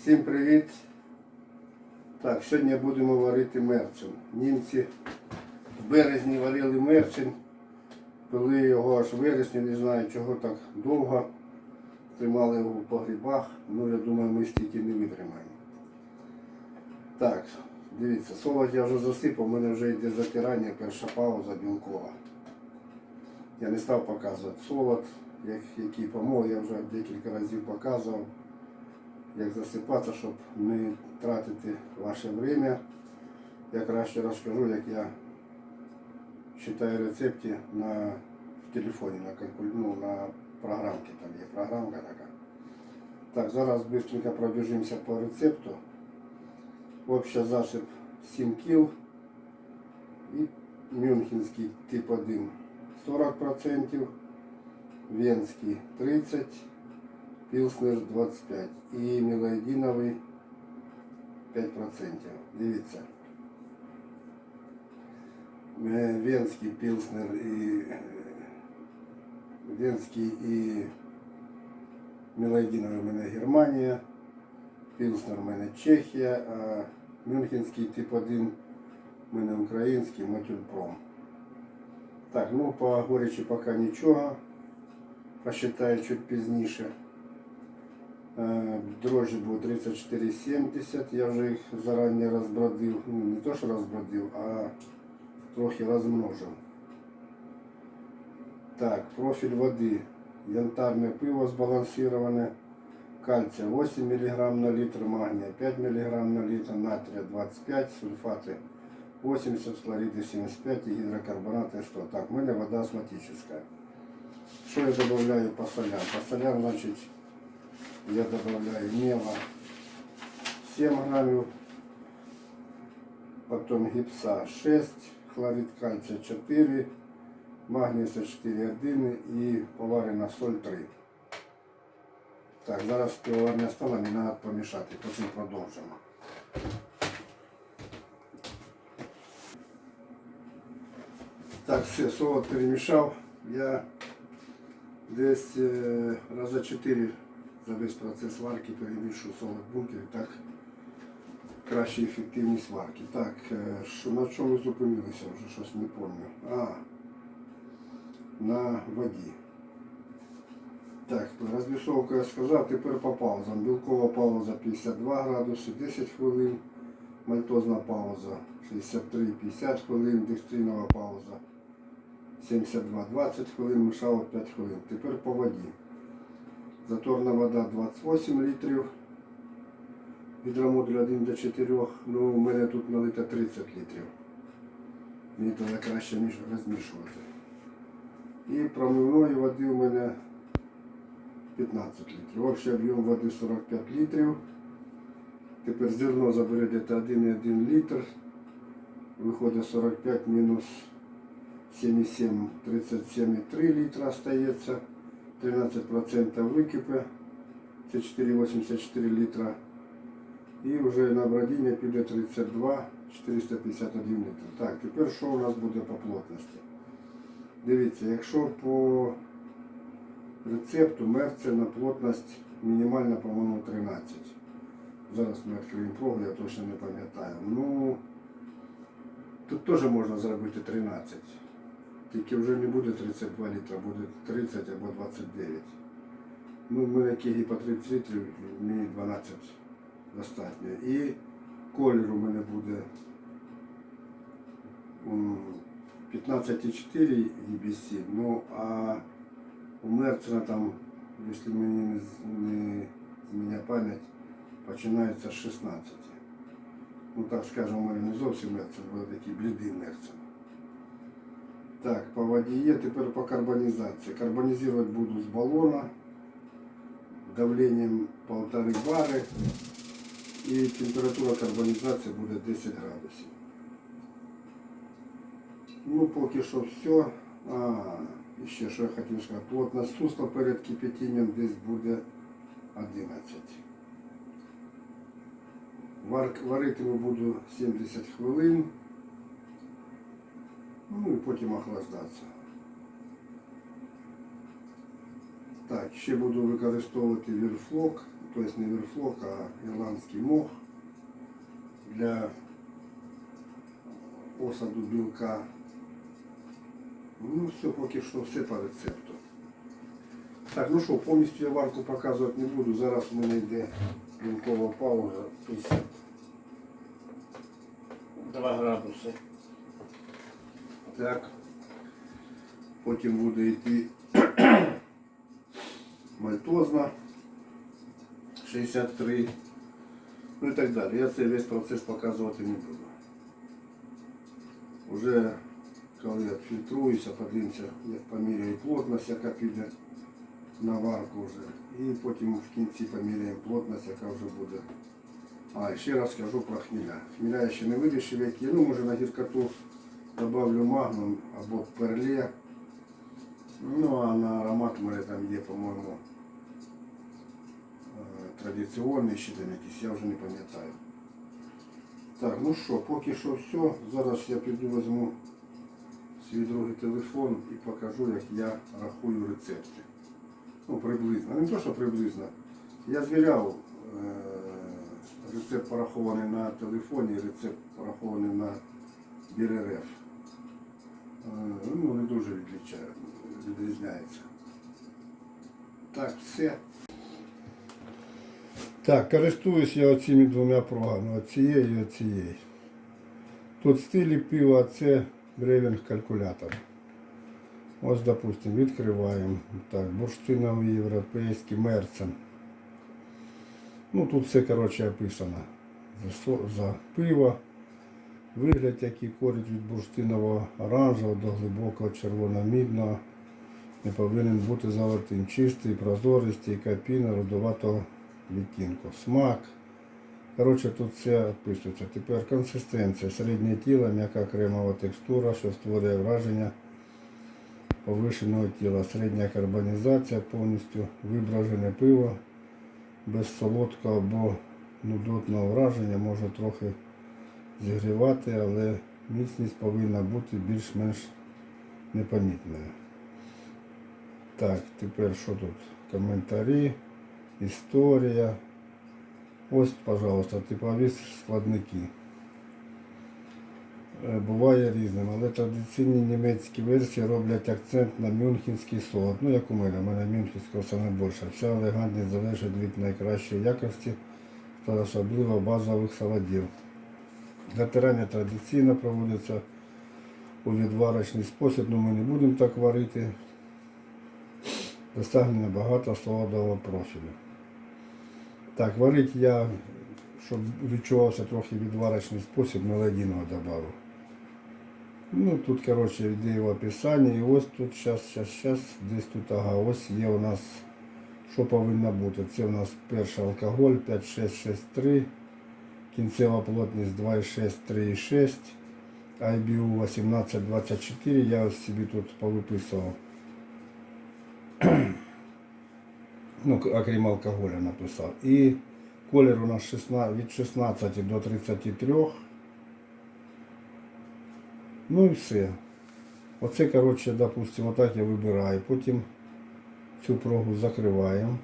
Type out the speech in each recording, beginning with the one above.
Всім привіт! Так, сьогодні будемо варити мерцем. Німці в березні варили мерцем, пили його аж вересні, не знаю чого так довго. Тримали його в погрібах. Ну, я думаю, ми стільки не витримаємо. Так, дивіться, солод я вже засипав, у мене вже йде затирання, перша пауза білкова. Я не став показувати солод, як, який помол, я вже декілька разів показував як засипатися, щоб не тратити ваше время. Я краще розкажу, як я читаю рецепти на в телефоні, на ну, на програмці, там є програмка така. Так, зараз швидко пробіжимося по рецепту. Общий засип 7 кг і мюнхенський тип 1 40%, венський 30%, Пілснер 25 і мелодіновий 5%. Дивіться. Е, Венський пілснер і е, Венський і мелодіновий у мене Германія, пілснер у мене Чехія, а Мюнхенський тип 1 у мене український Матюльпром. Так, ну по горечі поки нічого. Посчитаю чуть пізніше. Дрожжі було 34,70, я вже їх зарані розбродив, ну не то що розбродив, а трохи розмножив. Так, профіль води. Янтарне пиво збалансироване, кальція 8 мг на літр, магнія 5 мг на літр, натрія 25, сульфати 80, хлориди 75 і гідрокарбонати 100. Так, в мене вода астматична. Що я додаю по солям? По солям, значить, я добавляю мела 7 граммов, потом гипса 6, хлорид кальция 4, магнеза 4,1 и поварена соль 3. Так, зараз пивоварня стола не треба помішати, потім продовжимо. Так, все, солод перемішав. Я десь е, раза 4 за весь процес варки перемішую солод в бункері, так краще ефективність варки. Так, е, що, на чому зупинилися вже щось не пам'ятаю. А, на воді. Так, розмісовку я сказав, тепер по паузам. Білкова пауза 52 градуси, 10 хвилин, мальтозна пауза 63-50 хвилин, декстринова пауза 72-20 хвилин, мешало 5 хвилин. Тепер по воді. Заторна вода 28 літрів. Гідромодуль 1 до 4. Ну, у мене тут налито 30 літрів. Мені тоді краще між розмішувати. І промивної води у мене 15 літрів. Общий об'єм води 45 літрів. Тепер зерно заберете 1,1 літр. Виходить 45 мінус 7,7, 37,3 літра остається. 13% википи, це 4,84 літра. І вже на бродіння піде 32, 451 літр. Так, тепер що у нас буде по плотності? Дивіться, якщо по рецепту мерця на плотність мінімальна, по-моєму, 13. Зараз ми відкриємо пробу, я точно не пам'ятаю. Ну, тут теж можна зробити 13. Тільки вже не буде 32 літра, буде 30 або 29. Ну, в мене кегі по 30 літрів, мені 12 достатньо. І колір у мене буде 15,4 EBC, ну а у Мерцена там, якщо мені не, з- не зміня пам'ять, починається з 16. Ну так скажемо, не зовсім Мерцен, бо такий блідий Мерцен. Так, по воді є, тепер по карбонізації. Карбонізувати буду з балона давленням 1,5 бари і температура карбонізації буде 10 градусів. Ну, поки що все. А, і ще що я хотів сказати. Плотність сусла перед кипятінням десь буде 11. Вар, варитиму буду 70 хвилин. Ну і потім охлаждатися. Так, ще буду використовувати вірфлок тобто не верфлок, а ірландський мох для посаду білка. Ну все, поки що все по рецепту. Так, ну що, повністю я варку показувати не буду. Зараз у мене йде білкова пауза 52 градуси. Так. Потім буде йти мальтозна 63. Ну і так далі. Я цей весь процес показувати не буду. Уже коли я фільтруюся, подивимося, як поміряю плотність, яка піде на варку вже. І потім в кінці поміряємо плотність, яка вже буде. А, і ще раз скажу про хміля. Хміля я ще не вирішив, які. Ну, може на гіркоту добавлю магнум або перле. Ну, а на аромат у мене там є, по-моєму, е, традиційний ще там якийсь, я вже не пам'ятаю. Так, ну що, поки що все. Зараз я піду візьму свій другий телефон і покажу, як я рахую рецепти. Ну, приблизно. Не то, що приблизно. Я звіряв е, рецепт порахований на телефоні, рецепт порахований на БРРФ. Е, ну, не дуже відрізняється. Так, все. Так, користуюсь я оціми двома прогами, оцією і оцією. Тут стилі пива, а це бревінг калькулятор. Ось, допустим, відкриваємо. Так, бурштиновий європейський мерцен. Ну тут все коротше описано. За, за пиво. Вигляд, який корить від бурштинового оранжевого до глибокого червоно-мідного. Не повинен бути золотим. Чистий, прозорий, стійка піна, рудуватого відтінку. Смак. Коротше, тут все описується. Тепер консистенція. Середнє тіло, м'яка кремова текстура, що створює враження повишеного тіла. Середня карбонізація повністю вибражене пиво без солодкого або нудотного враження може трохи зігрівати, але міцність повинна бути більш-менш непомітною. Так, тепер що тут? Коментарі, історія. Ось, пожалуйста, типові складники. Е, Буває різним, але традиційні німецькі версії роблять акцент на мюнхенський солод. Ну, як у мене, у мене мюнхенського саме більше. Вся елегантність залежить від найкращої якості та особливо базових солодів. Затирання традиційно проводиться у відварочний спосіб, але ми не будемо так варити. Досягнення багато солодового профілю. Так, варить я, щоб відчувався трохи відварочний спосіб, мелодійного додав. Ну, тут, коротше, йде в описанні. І ось тут, зараз, зараз, зараз, десь тут, ага, ось є у нас, що повинно бути. Це у нас перший алкоголь 5663, кінцева плотність 2,6, 3,6, IBU 1824, я собі тут повиписував. ну, окрім алкоголя написав. І колір у нас 16, від 16 до 33. Ну і все. Оце, коротше, допустимо, отак я вибираю. Потім цю прогу закриваємо.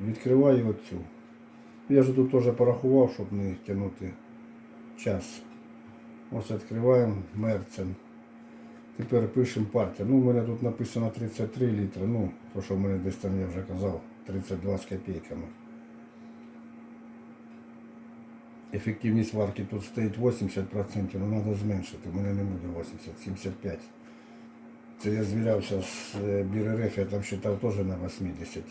Відкриваю оцю. Я ж тут теж порахував, щоб не тягнути час. Ось відкриваємо мерцен. Тепер пишемо партію. Ну, у мене тут написано 33 літри. Ну, то, що в мене десь там я вже казав, 32 з копійками. Ефективність варки тут стоїть 80%, але треба зменшити. У мене не буде 80, 75. Це я звірявся з е, BRRF, я там вважав теж на 80.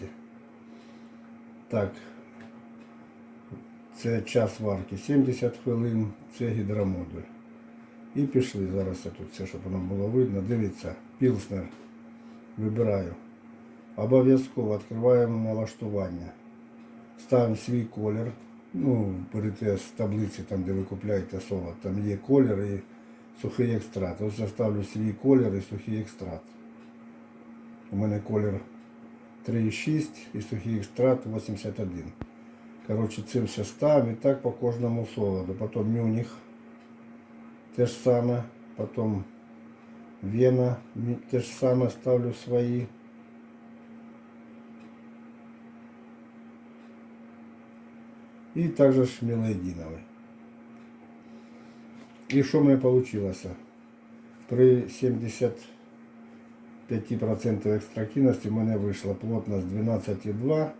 Так. Це час варки 70 хвилин, це гідромодуль. І пішли. Зараз я тут все, щоб воно було видно. Дивіться, пілснер. Вибираю. Обов'язково відкриваємо налаштування. Ставимо свій колір. Ну, берете з таблиці, там, де ви купляєте солод, там є колір і сухий екстракт. Ось я ставлю свій колір і сухий екстракт. У мене колір 3,6 і сухий екстракт 81. Коротше, це все ставимо і так по кожному солоду. Потім мюніх. Те ж саме, потом Вена, мі- те ж саме ставлю свої. І також мілоїдиновий. І що в мене вийшло? При 75% екстрактивності в мене вийшла плотність 12,2,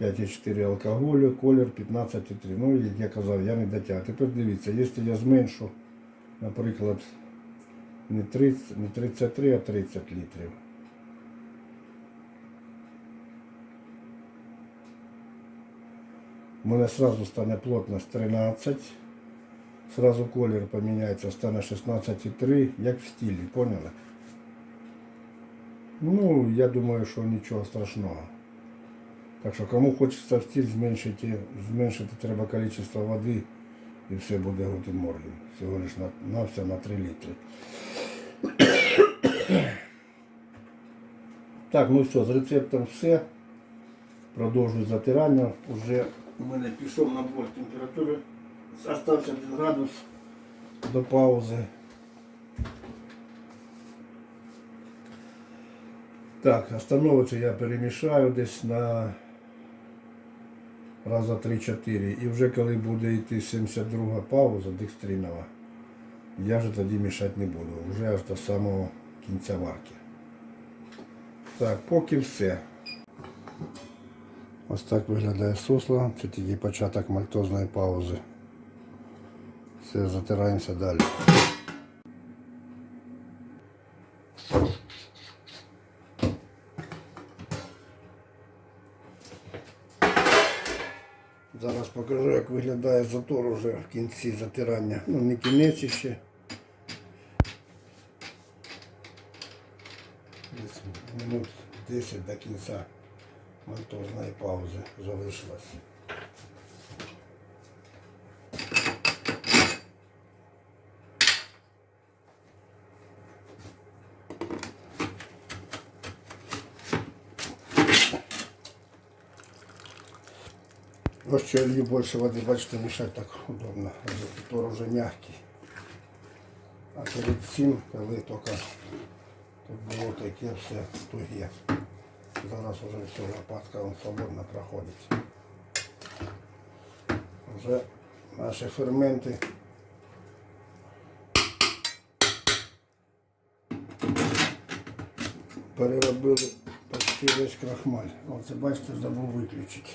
5,4 алкоголю, колір 15,3. Ну, як я казав, я не дотягую. Тепер дивіться, якщо я зменшу, наприклад, не 30, не 33, а 30 літрів. У мене сразу стане плотність 13. Сразу колір поміняється, стане 16,3, як в стилі, поняли? Ну, я думаю, що нічого страшного. Так що кому хочеться в стиль зменшити, зменшити треба кількість води і все буде гутен морген. Всього лиш на, на все на 3 літри. Так, ну все, з рецептом все. Продовжую затирання. Уже у мене пішов набор температури. Остався 1 градус до паузи. Так, остановиться я перемішаю десь на раза 3-4. І вже коли буде йти 72 пауза декстринова, я вже тоді мішати не буду. Вже аж до самого кінця варки. Так, поки все. Ось так виглядає сусло. Це тільки початок мальтозної паузи. Все, затираємося далі. Зараз покажу, як затор уже в кінці затирання. Ну, не кінець ще. Десь минут 10 до кінця монтозної паузи залишилось. Що лью більше води, бачите, мішати так удобно. Затор уже м'який. А перед цим, коли тільки тут було таке все туге. Зараз уже все, лопатка он свободно проходить. Вже наші ферменти переробили почти весь крахмаль. Оце бачите, забув виключити.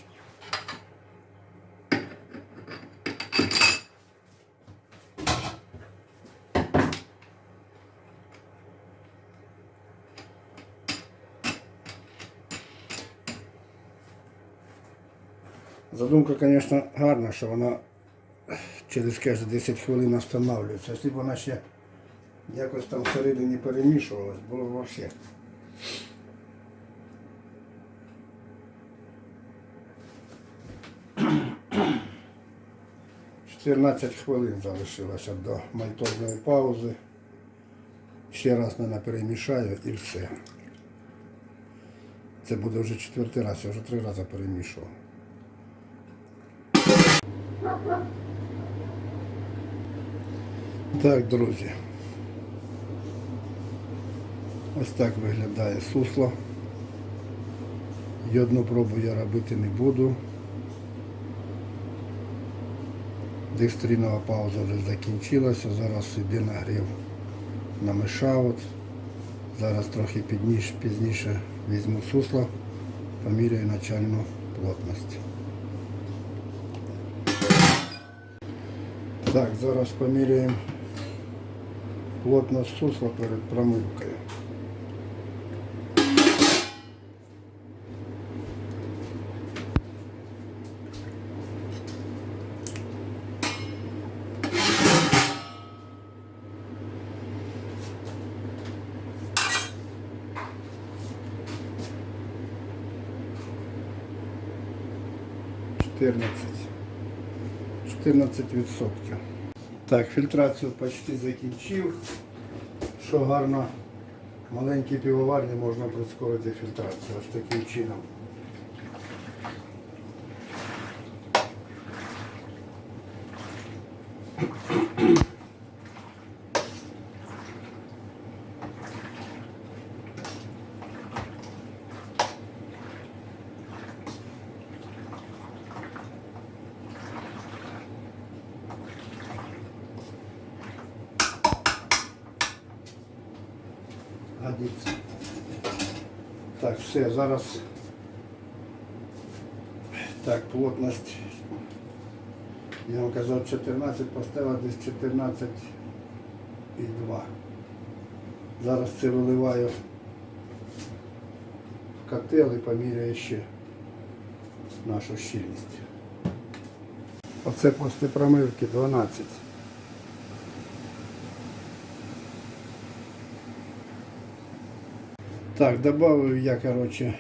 Задумка, звісно, гарна, що вона через кожні 10 хвилин встановлюється. Якщо б вона ще якось там всередині перемішувалась, було б взагалі. Чотирнадцять хвилин залишилося до мальтозної паузи. Ще раз не перемішаю і все. Це буде вже четвертий раз, я вже три рази перемішував. Так, друзі. Ось так виглядає сусло. Йодну пробу я робити не буду. Декстрінова пауза вже закінчилася, зараз іде нагрів на мешаут. Зараз трохи підніше, пізніше візьму сусло, поміряю начальну плотність. Так, зараз поміряємо плотність сусла перед промивкою. Чотирнадцять. 14%. Так, фільтрацію почти закінчив. Що гарно, маленькі півоварні можна прискорити фільтрацію ось таким чином. Годиться. Так, все, зараз. Так, плотність. Я вам казав 14, поставив десь 14 і 2. Зараз це виливаю в котел і поміряю ще нашу щільність. Оце після промивки 12. Так, добавив я, короче,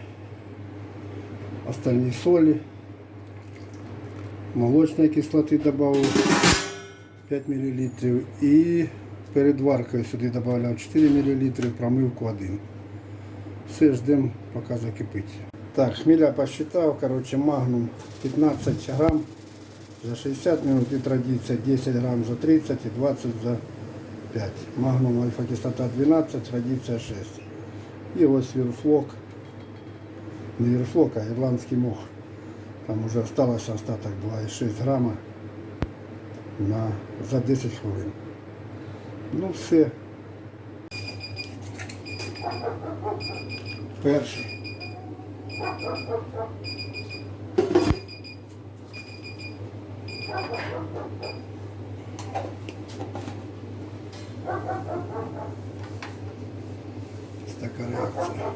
остальні солі. Молочної кислоти добавив 5 мл. І перед варкою сюди додавав 4 мл, промивку 1. Все ждемо, поки закипить. Так, хмеля посчитав, короче, магнум 15 грам за 60 минут і традиція 10 грам за 30 і 20 за 5. Магнум альфа кислота 12, традиція 6. І ось вірфлок. Не вірфлок, а ірландський мох. Там уже осталося остаток 2,6 грама на, за 10 хвилин. Ну все. Перший. Ось така реакція.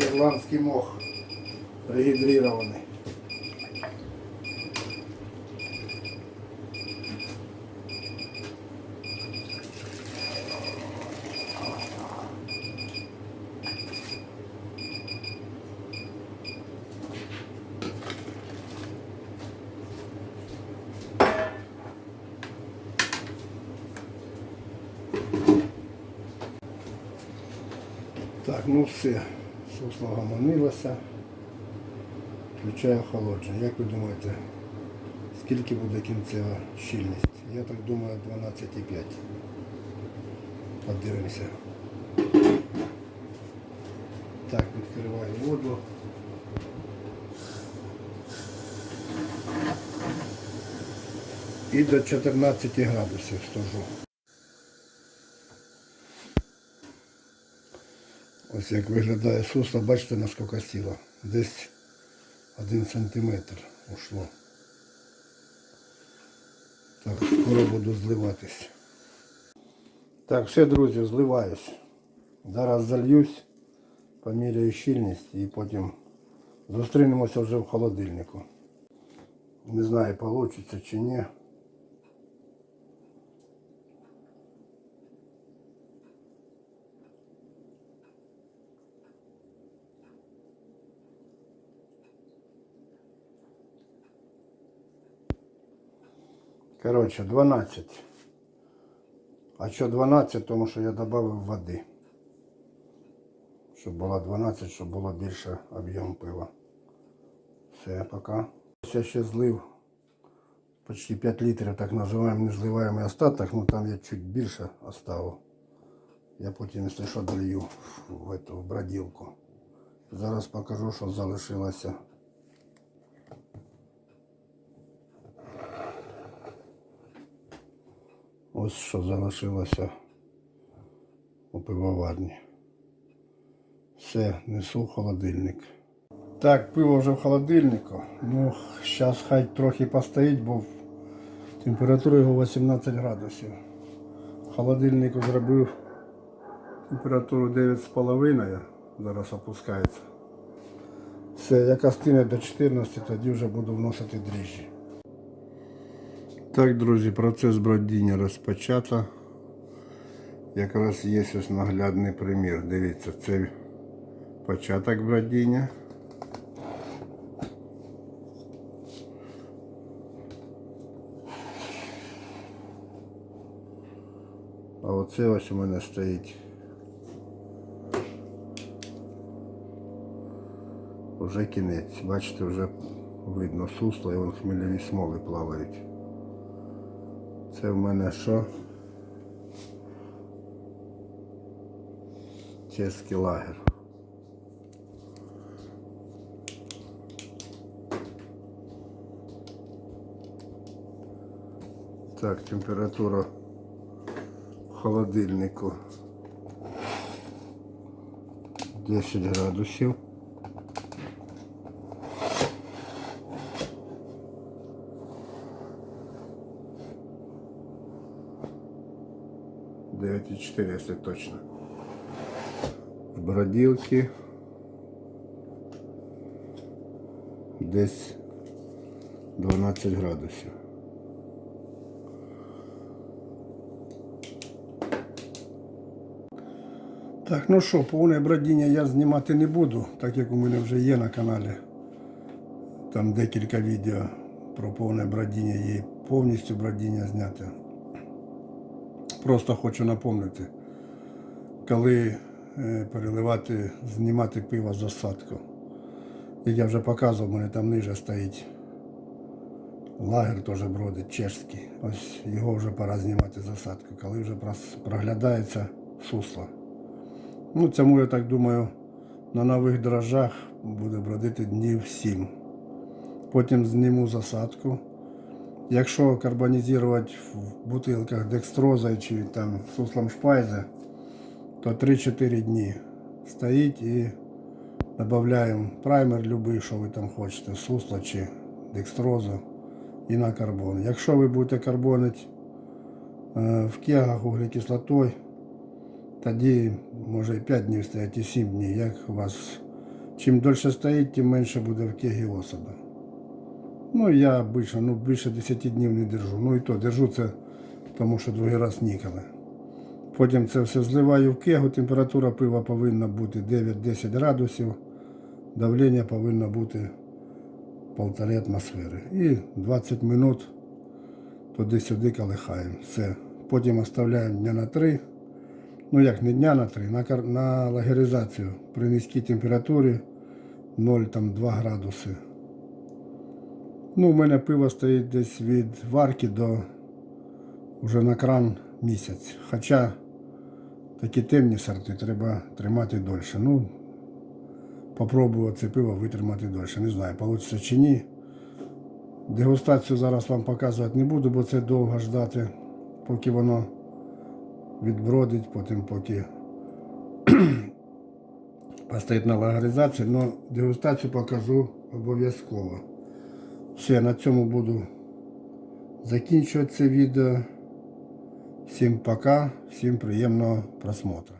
Ірландський мох регідрирований. Так, ну все, сусло гомонилося. Включаю охолодження. Як ви думаєте, скільки буде кінцева щільність? Я так думаю 12,5. Подивимося. Так, відкриваю воду. І до 14 градусів стожу. Ось як виглядає сусло, бачите наскільки сіла. Десь один сантиметр ушло. Так, скоро буду зливатись. Так, все, друзі, зливаюсь. Зараз зальюсь, поміряю щільність і потім зустрінемося вже в холодильнику. Не знаю, вийде чи ні. Коротше, 12. А що 12? Тому що я додав води. Щоб було 12, щоб було більше об'єм пива. Все, пока. Я ще злив почти 5 літрів, так називаємо незливаємий остаток, ну там я чуть більше оставив. Я потім, якщо що, долью в, эту, в броділку. Зараз покажу, що залишилося. Ось що залишилося у пивоварні. Все, несу холодильник. Так, пиво вже в холодильнику. Ну, зараз хай трохи постоїть, бо температура його 18 градусів. В холодильнику зробив температуру 9,5, зараз опускається. Все, як остине до 14, тоді вже буду вносити дріжджі. Так, друзі, процес бродіння розпочато. Якраз є ось наглядний примір. Дивіться, це початок бродіння. А оце ось у мене стоїть. Вже кінець. Бачите, вже видно сусло і вон хмельові смоли плавають. Це в мене що? Чеський лагер. Так, температура в холодильнику 10 градусів. Девять и четыре, если точно. В бродилке десь 12 градусів. Так, ну що, повне бродіння я знімати не буду, так як у мене вже є на каналі. Там декілька відео про повне бродіння і повністю бродіння зняти. Просто хочу напомнити, коли е, переливати, знімати пиво з осадку. Як я вже показував, у мене там ниже стоїть лагер теж бродить чешський. Ось його вже пора знімати з осадку, коли вже проглядається сусло. Ну, цьому, я так думаю, на нових дрожжах буде бродити днів 7. Потім зніму засадку. Якщо карбонізувати в бутилках декстроза чи там суслом шпайзе, то 3-4 дні стоїть і додаємо праймер любий, що ви там хочете, сусло чи декстрозу і на карбон. Якщо ви будете карбонити е, в кегах углекислотою, тоді може і 5 днів стоять, і 7 днів. Як у вас чим дольше стоїть, тим менше буде в кегі осаду. Ну я більше, ну, більше 10 днів не держу. Ну і то держу це, тому що другий раз ніколи. Потім це все зливаю в кегу, температура пива повинна бути 9-10 градусів, давлення повинно бути 1,5 атмосфери. І 20 минут туди-сюди колихаємо. Все. Потім оставляємо дня на 3. Ну як не дня на 3, на, на лагеризацію при низькій температурі 0,2 градуси. Ну, у мене пиво стоїть десь від варки до вже на кран місяць. Хоча такі темні сорти треба тримати дольше. Ну, попробую це пиво витримати дольше. Не знаю, вийде чи ні. Дегустацію зараз вам показувати не буду, бо це довго ждати, поки воно відбродить, потім поки постоїть на лагеризації, але дегустацію покажу обов'язково. Все, я на цьому буду закінчувати це відео. Всім пока, всім приємного просмотру.